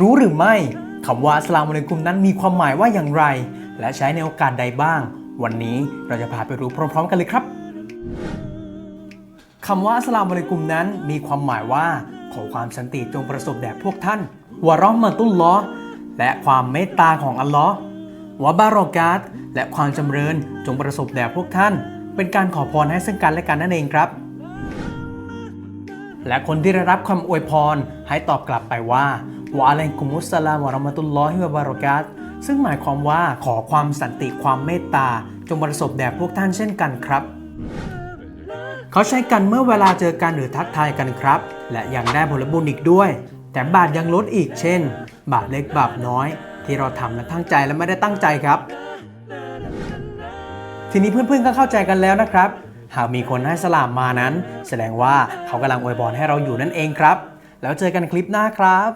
รู้หรือไม่คำว่าสลามอะลัยกุมนั้นมีความหมายว่าอย่างไร และใช้ในโอกาสใดบ้าง วันนี้เราจะพาไปรู้พร้อม ๆ กันเลยครับคำว่าอัสลามอะลัยกุมนั้นมีความหมายว่าขอความสันติจงประสบแด่พวกท่านวะราะห์มะตุลลอและความเมตตาของอัลลอฮ์วะบารอกาตและความจำเริญจงประสบแด่พวกท่าน เป็นการขอพรให้ซึ่งกันและกันนั่นเองครับ และคนที่ได้รับคำอวยพรให้ตอบกลับไปว่า วะอะลัยกุมุสสลามวะเราะมะตุลลอฮิวะบารอกาตซึ่งหมายความว่าขอความสันติความเมตตา จงประสบแด่พวกท่านเช่นกันครับ เขาใช้กันเมื่อเวลาเจอกันหรือทักทายกันครับ และยังได้ผลบุญอีกด้วย แต่บาปยังลดอีกเช่น บาปเล็กบาปน้อย ที่เราทำและตั้งใจและไม่ได้ตั้งใจครับ ทีนี้เพื่อนๆก็เข้าใจกันแล้วนะครับ หากมีคนให้สลามมานั้น แสดงว่าเขากำลังอวยพรให้เราอยู่นั่นเองครับ แล้วเจอกันคลิปหน้าครับ